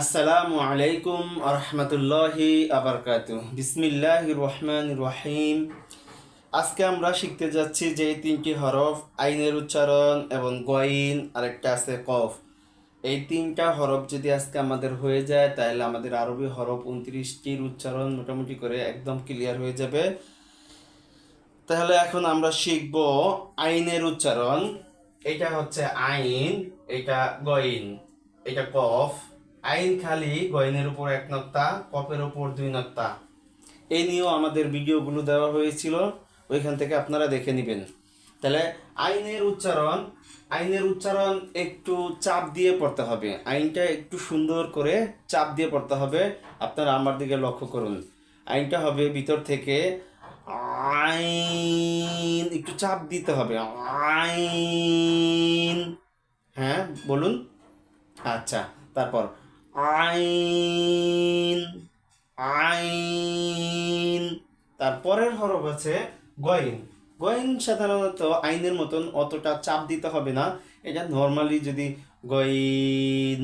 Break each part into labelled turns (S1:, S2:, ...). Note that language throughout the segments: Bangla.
S1: আসসালামু আলাইকুম আরহামতুল্লাহি আবরকাতু। বিসমিল্লাহ রহমান রহিম। আজকে আমরা শিখতে যাচ্ছি যে এই তিনটি হরফ আইনের উচ্চারণ এবং গইন আরেকটা আছে কফ। এই তিনটা হরফ যদি আজকে আমাদের হয়ে যায়, তাহলে আমাদের আরবি হরফ উনত্রিশটির উচ্চারণ মোটামুটি করে একদম ক্লিয়ার হয়ে যাবে। তাহলে এখন আমরা শিখব আইনের উচ্চারণ। এটা হচ্ছে আইন, এটা গইন, এটা কফ। আইন খালি, গয়নের উপর এক নক্তা, কপের উপর দুই নক্তা। এই নিয়েও আমাদের ভিডিওগুলো দেওয়া হয়েছিল, ওইখান থেকে আপনারা দেখে নেবেন। তাহলে আইনের উচ্চারণ আইনের উচ্চারণ একটু চাপ দিয়ে পড়তে হবে। আইনটা একটু সুন্দর করে চাপ দিয়ে পড়তে হবে। আপনারা আমার দিকে লক্ষ্য করুন। আইনটা হবে ভিতর থেকে আইন, একটু চাপ দিতে হবে। আইন। হ্যাঁ বলুন। আচ্ছা তারপর আইন আইন। তারপরের হরফ আছে গয়েন গয়েন সাধারণত আইনের মতন অতটা চাপ দিতে হবে না। এটা নর্মালি যদি গইন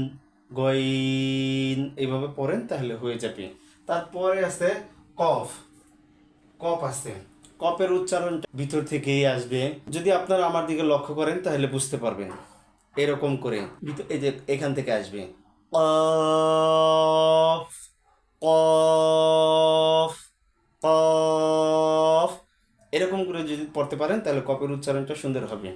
S1: গইন এইভাবে পড়েন তাহলে হয়ে যাবে। তারপরে আছে কফ। কপ আছে। কপের উচ্চারণটা ভিতর থেকেই আসবে। যদি আপনারা আমার দিকে লক্ষ্য করেন তাহলে বুঝতে পারবেন। এরকম করে এই যে এখান থেকে আসবে। কফ কফ কফ এরকম করে যদি পড়তে পারেন, তাহলে কপের উচ্চারণটা সুন্দর হবে।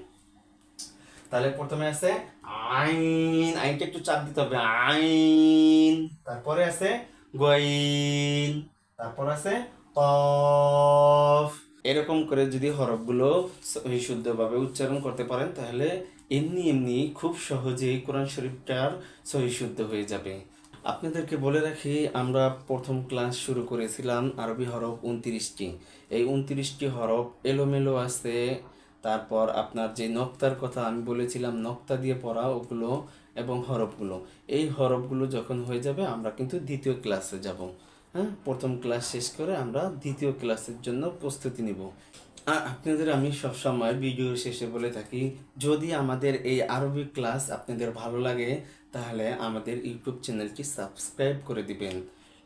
S1: তাহলে প্রথমে আছে আইন। আইনটা একটু চাপ দিতে হবে। আইন। তারপরে আছে গইন। তারপর আছে কফ। এরকম করে যদি হরফগুলো সহি শুদ্ধভাবে উচ্চারণ করতে পারেন, তাহলে এমনি এমনি খুব সহজেই কোরআন শরীফটার সহি শুদ্ধ হয়ে যাবে। আপনাদেরকে বলে রাখি, আমরা প্রথম ক্লাস শুরু করেছিলাম আরবি হরফ উনত্রিশটি। এই উনত্রিশটি হরফ এলোমেলো আছে। তারপর আপনার যে নক্তার কথা আমি বলেছিলাম, নক্তা দিয়ে পড়া ওগুলো এবং হরফগুলো। এই হরফগুলো যখন হয়ে যাবে, আমরা কিন্তু দ্বিতীয় ক্লাসে যাব। হ্যাঁ প্রথম ক্লাস শেষ করে আমরা দ্বিতীয় ক্লাসের জন্য প্রস্তুতি নিব। আপনাদের আমি সবসময় ভিডিও শেষে বলে থাকি, যদি আমাদের এই আরবি ক্লাস আপনাদের ভালো লাগে, তাহলে আমাদের ইউটিউব চ্যানেলটি সাবস্ক্রাইব করে দিবেন।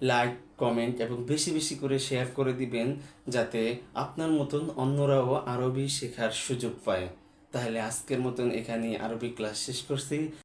S1: লাইক কমেন্ট এবং বেশি বেশি করে শেয়ার করে দিবেন, যাতে আপনার মতন অন্যরাও আরবি শেখার সুযোগ পায়। তাহলে আজকের মতন এখানে আরবি ক্লাস শেষ করছি।